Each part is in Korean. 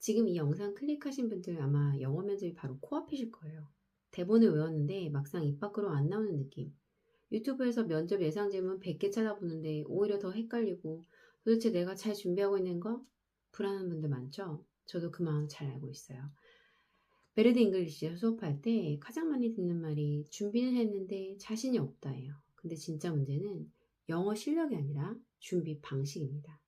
지금 이 영상 클릭하신 분들 아마 영어 면접이 바로 코앞이실 거예요. 대본을 외웠는데 막상 입 밖으로 안 나오는 느낌. 유튜브에서 면접 예상 질문 100개 찾아보는데 오히려 더 헷갈리고 도대체 내가 잘 준비하고 있는 거? 불안한 분들 많죠? 저도 그 마음 잘 알고 있어요. 베르드 잉글리시 수업할 때 가장 많이 듣는 말이 준비는 했는데 자신이 없다예요. 근데 진짜 문제는 영어 실력이 아니라 준비 방식입니다.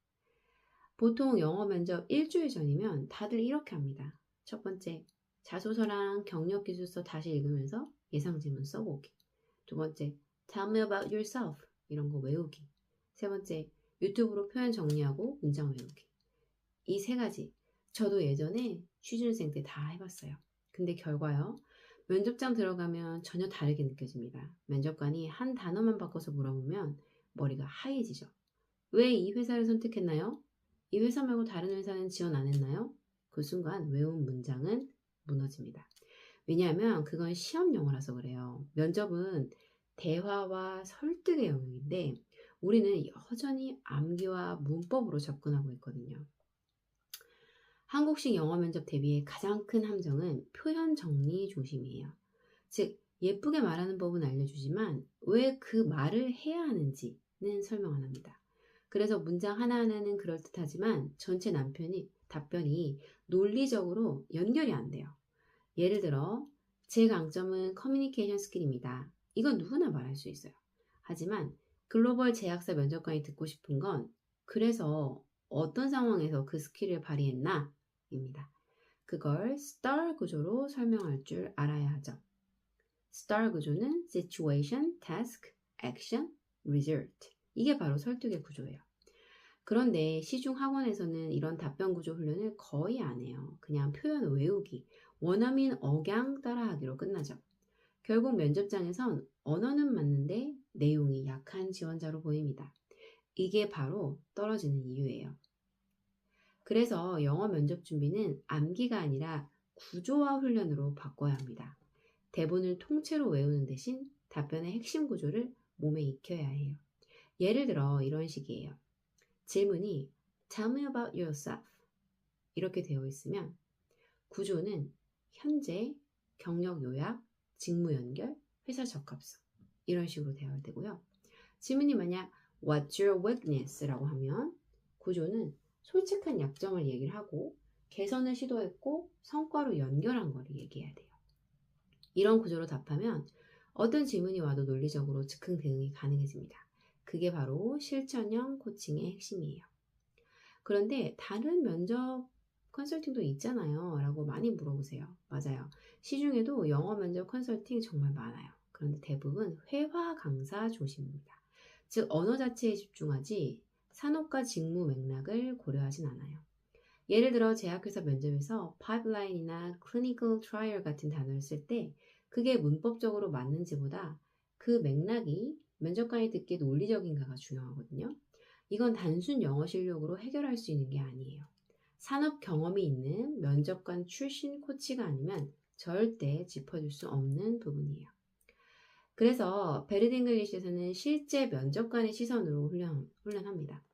보통 영어 면접 일주일 전이면 다들 이렇게 합니다. 첫 번째, 자소서랑 경력 기술서 다시 읽으면서 예상 질문 써보기. 두 번째, tell me about yourself. 이런 거 외우기. 세 번째, 유튜브로 표현 정리하고 문장 외우기. 이 세 가지. 저도 예전에 취준생 때 다 해봤어요. 근데 결과요. 면접장 들어가면 전혀 다르게 느껴집니다. 면접관이 한 단어만 바꿔서 물어보면 머리가 하얘지죠. 왜 이 회사를 선택했나요? 이 회사 말고 다른 회사는 지원 안 했나요? 그 순간 외운 문장은 무너집니다. 왜냐하면 그건 시험 영어라서 그래요. 면접은 대화와 설득의 영역인데 우리는 여전히 암기와 문법으로 접근하고 있거든요. 한국식 영어 면접 대비의 가장 큰 함정은 표현 정리 조심이에요. 즉, 예쁘게 말하는 법은 알려주지만 왜 그 말을 해야 하는지는 설명 안 합니다. 그래서 문장 하나하나는 그럴듯하지만 전체 남편이 답변이 논리적으로 연결이 안 돼요. 예를 들어, 제 강점은 커뮤니케이션 스킬입니다. 이건 누구나 말할 수 있어요. 하지만 글로벌 제약사 면접관이 듣고 싶은 건 그래서 어떤 상황에서 그 스킬을 발휘했나? 입니다. 그걸 STAR 구조로 설명할 줄 알아야 하죠. STAR 구조는 Situation, Task, Action, Result. 이게 바로 설득의 구조예요. 그런데 시중 학원에서는 이런 답변 구조 훈련을 거의 안 해요. 그냥 표현 외우기, 원어민 억양 따라하기로 끝나죠. 결국 면접장에선 언어는 맞는데 내용이 약한 지원자로 보입니다. 이게 바로 떨어지는 이유예요. 그래서 영어 면접 준비는 암기가 아니라 구조화 훈련으로 바꿔야 합니다. 대본을 통째로 외우는 대신 답변의 핵심 구조를 몸에 익혀야 해요. 예를 들어 이런 식이에요. 질문이 Tell me about yourself 이렇게 되어 있으면 구조는 현재, 경력 요약, 직무 연결, 회사 적합성 이런 식으로 되어야 되고요. 질문이 만약 What's your weakness? 라고 하면 구조는 솔직한 약점을 얘기를 하고 개선을 시도했고 성과로 연결한 거를 얘기해야 돼요. 이런 구조로 답하면 어떤 질문이 와도 논리적으로 즉흥 대응이 가능해집니다. 그게 바로 실천형 코칭의 핵심이에요. 그런데 다른 면접 컨설팅도 있잖아요. 라고 많이 물어보세요. 맞아요. 시중에도 영어 면접 컨설팅 정말 많아요. 그런데 대부분 회화 강사 조심입니다. 즉, 언어 자체에 집중하지 산업과 직무 맥락을 고려하진 않아요. 예를 들어 제약회사 면접에서 파이프라인이나 클리니컬 트라이얼 같은 단어를 쓸 때 그게 문법적으로 맞는지보다 그 맥락이 면접관이 듣기에 논리적인가가 중요하거든요. 이건 단순 영어 실력으로 해결할 수 있는 게 아니에요. 산업 경험이 있는 면접관 출신 코치가 아니면 절대 짚어줄 수 없는 부분이에요. 그래서 베르드 잉글리시에서는 실제 면접관의 시선으로 훈련, 훈련합니다.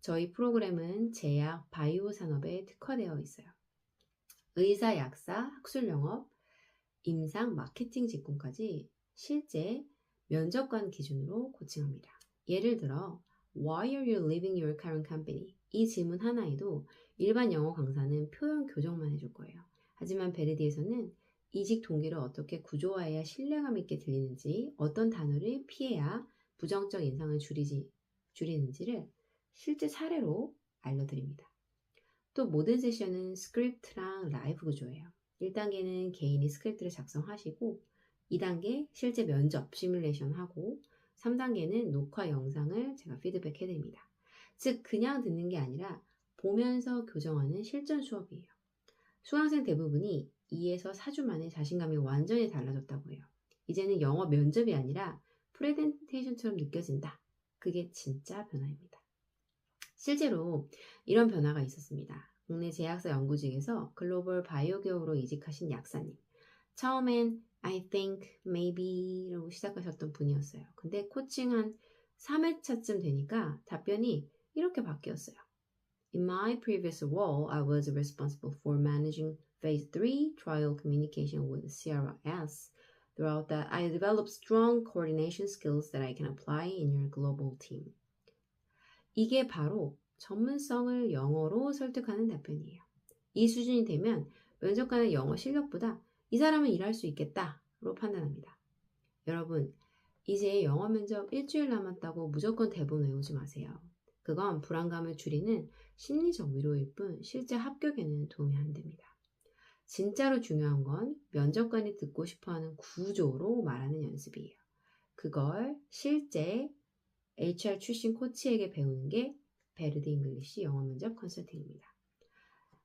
저희 프로그램은 제약, 바이오 산업에 특화되어 있어요. 의사, 약사, 학술 영업, 임상, 마케팅 직군까지 실제 면접관 기준으로 코칭합니다. 예를 들어, Why are you leaving your current company? 이 질문 하나에도 일반 영어 강사는 표현 교정만 해줄 거예요. 하지만 베르디에서는 이직 동기를 어떻게 구조화해야 신뢰감 있게 들리는지, 어떤 단어를 피해야 부정적 인상을 줄이지, 줄이는지를 실제 사례로 알려드립니다. 또 모든 세션은 스크립트랑 라이브 구조예요. 1단계는 개인이 스크립트를 작성하시고 2단계 실제 면접 시뮬레이션 하고 3단계는 녹화 영상을 제가 피드백 해드립니다. 즉 그냥 듣는 게 아니라 보면서 교정하는 실전 수업이에요. 수강생 대부분이 2에서 4주 만에 자신감이 완전히 달라졌다고 해요. 이제는 영어 면접이 아니라 프레젠테이션처럼 느껴진다. 그게 진짜 변화입니다. 실제로 이런 변화가 있었습니다. 국내 제약사 연구직에서 글로벌 바이오 기업으로 이직하신 약사님. 처음엔 I think, maybe 라고 시작하셨던 분이었어요. 근데 코칭 한 3회차쯤 되니까 답변이 이렇게 바뀌었어요. In my previous role, I was responsible for managing phase 3 trial communication with CRS. Throughout that, I developed strong coordination skills that I can apply in your global team. 이게 바로 전문성을 영어로 설득하는 답변이에요. 이 수준이 되면 면접관의 영어 실력보다 이 사람은 일할 수 있겠다로 판단합니다. 여러분, 이제 영어 면접 일주일 남았다고 무조건 대본 외우지 마세요. 그건 불안감을 줄이는 심리적 위로일 뿐 실제 합격에는 도움이 안 됩니다. 진짜로 중요한 건 면접관이 듣고 싶어 하는 구조로 말하는 연습이에요. 그걸 실제 HR 출신 코치에게 배우는 게 베르드 잉글리시 영어 면접 컨설팅입니다.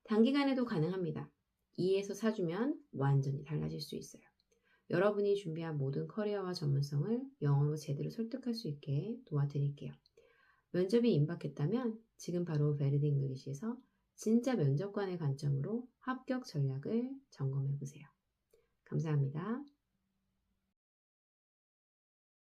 단기간에도 가능합니다. 2에서 4주면 완전히 달라질 수 있어요. 여러분이 준비한 모든 커리어와 전문성을 영어로 제대로 설득할 수 있게 도와드릴게요. 면접이 임박했다면 지금 바로 베르드 잉글리시에서 진짜 면접관의 관점으로 합격 전략을 점검해 보세요. 감사합니다.